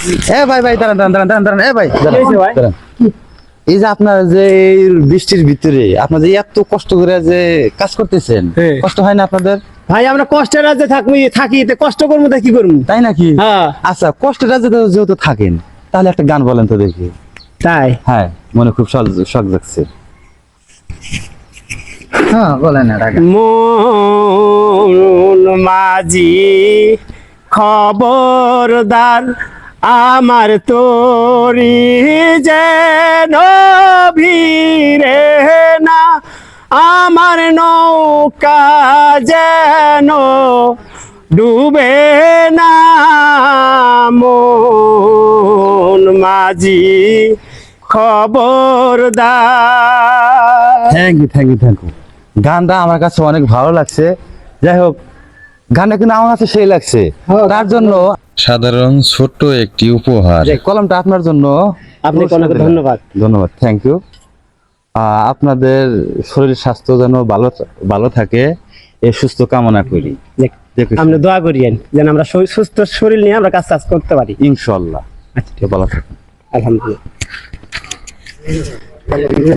এ ভাই ভাই দাঁড়ান দাঁড়ান দাঁড়ান দাঁড়ান দাঁড়ান এ ভাই দাঁড়ান, হয়েছে ভাই? দাঁড়ান। এই যে আপনার যে বৃষ্টির ভিতরে আপনার যে এত কষ্ট করে যে কাজ করতেছেন। কষ্ট হয় না আপনাদের? ভাই আমরা কষ্টের রাজ্যে থাকবি থাকি কষ্ট করব তা কি করব। তাই নাকি? হ্যাঁ। আচ্ছা কষ্টের রাজ্যে যেহেতু থাকেন তাহলে একটা গান বলেন তো দেখি। তাই? হ্যাঁ মনে খুব শখ যাচ্ছে হ্যাঁ বলেন মাঝি খবরদার আমার তোরি যেন ভিড়ে না, আমার নৌকা যেন ডুবে না, মন মাঝি খবরদার। Thank you thank you thank you গানটা আমার কাছে অনেক ভালো লাগছে। যাই হোক গানটা কিন্তু আমার কাছে সেই লাগছে। তার জন্য সাধারণ ছোট্ট একটি উপহার। কলমটা আপনার জন্য। আপনাকে অনেক ধন্যবাদ। ধন্যবাদ থ্যাংক ইউ আপনাদের শরীর স্বাস্থ্য যেন ভালো ভালো থাকে এ সুস্থ কামনা করি। আপনি দোয়া করিয়েন যেন আমরা শরীর- সুস্থ শরীর নিয়ে আমরা কাজ কাজ করতে পারি। ইনশাল্লাহ আচ্ছা। ভালো থাকুন। আলহামদুলিল্লাহ।